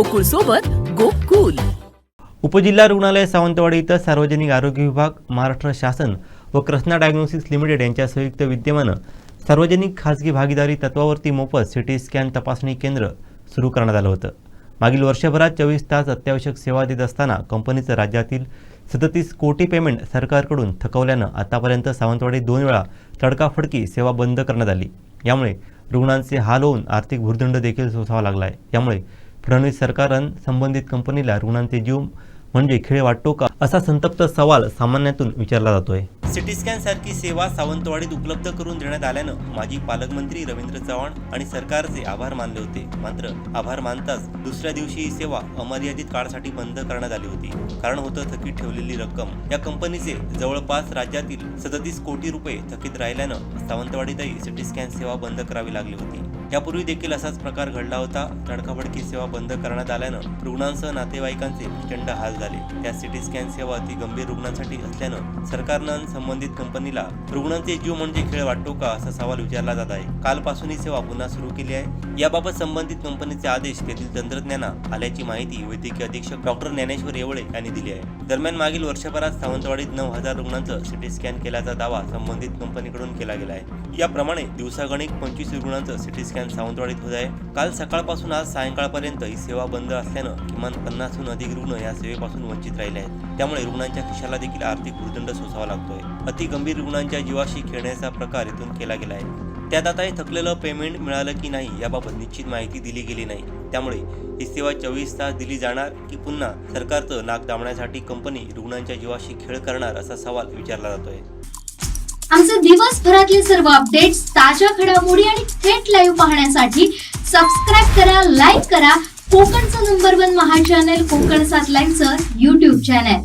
गोकुळ सोबत गोकुल. उपजिल्हा रुग्णालय सावंतवाडी इथं सार्वजनिक आरोग्य विभाग महाराष्ट्र शासन व कृष्णा डायग्नोसिस लिमिटेड यांच्या संयुक्त विद्यमानं सार्वजनिक खाजगी भागीदारी तत्वावरती मोफत सिटी स्कॅन तपासणी केंद्र सुरू करण्यात आलं होतं. मागील वर्षभरात चोवीस तास अत्यावश्यक सेवा देत असताना कंपनीचं राज्यातील सदतीस कोटी पेमेंट सरकारकडून थकवल्यानं आतापर्यंत सावंतवाडी दोन वेळा तडकाफडकी सेवा बंद करण्यात आली. यामुळे रुग्णांचे हाल होऊन आर्थिक भुर्दंड देखील सोसावा लागला आहे यामुळे फडणवीस सरकारनं संबंधित कंपनीला रुग्णांचे जीव म्हणजे खेळ वाटतो का? असा संतप्त सवाल सामान्यातून विचारला जातोय. सिटी स्कॅन सारखी सेवा सावंतवाडीत उपलब्ध करून देण्यात आल्यानं माजी पालकमंत्री रवींद्र चव्हाण आणि सरकारचे आभार मानले होते. मात्र आभार मानताच दुसऱ्या दिवशी ही सेवा अमर्यादित काळासाठी बंद करण्यात आली होती. कारण होतं थकीत ठेवलेली रक्कम. या कंपनीचे जवळपास राज्यातील सदतीस कोटी रुपये थकीत राहिल्यानं सावंतवाडीतही सिटी स्कॅन सेवा बंद करावी लागली होती. यापूर्वी देखील असाच प्रकार घडला होता. तडकाफडकी सेवा बंद करण्यात आल्यानं रुग्णांसह नातेवाईकांचे प्रचंड हाल झाले. त्या सिटी स्कॅन सेवा अति गंभीर रुग्णांसाठी असल्यानं सरकारनं संबंधित कंपनीला रुग्णांचे जीव म्हणजे खेळ वाटतो का असा सवाल विचारला जात आहे. कालपासून ही सेवा पुन्हा सुरू केली आहे. याबाबत संबंधित कंपनीचे आदेश तेथील तंत्रज्ञांना आल्याची माहिती वैद्यकीय अधीक्षक डॉक्टर ज्ञानेश्वर येवळे यांनी दिली आहे. दरम्यान मागील वर्षभरात सावंतवाडीत नऊ हजार रुग्णांचं सिटी स्कॅन केल्याचा दावा संबंधित कंपनीकडून केला गेला आहे. याप्रमाणे दिवसागणिक पंचवीस रुग्णांचं सिटी स्कॅन सावंतवाडीत होत आहे. काल सकाळपासून आज सायंकाळपर्यंत ही सेवा बंद असल्यानं किमान पन्नासहून अधिक रुग्ण या सेवेपासून वंचित राहिले आहेत. त्यामुळे रुग्णांच्या खिशाला देखील आर्थिक भूर्दंड सोसावा लागतोय. अति गंभीर रुग्णांच्या जीवाशी खेळण्याचा प्रकार इथून केला गेला आहे. त्यात आता हे थकलेलं पेमेंट मिळालं की नाही याबाबत निश्चित माहिती दिली गेली नाही. त्यामुळे ही सेवा चोवीस तास दिली जाणार की पुन्हा सरकारचं नाक दाबण्यासाठी कंपनी रुग्णांच्या जीवाशी खेळ करणार असा सवाल विचारला जातोय. आमचे दिवसभरातले सर्व अपडेट्स ताज्या घडामोडी आणि थेट लाईव्ह पाहण्यासाठी सबस्क्राईब करा लाईक करा. कोकणचं नंबर वन महा चॅनल कोकण सात लाईव्हचं युट्यूब चॅनल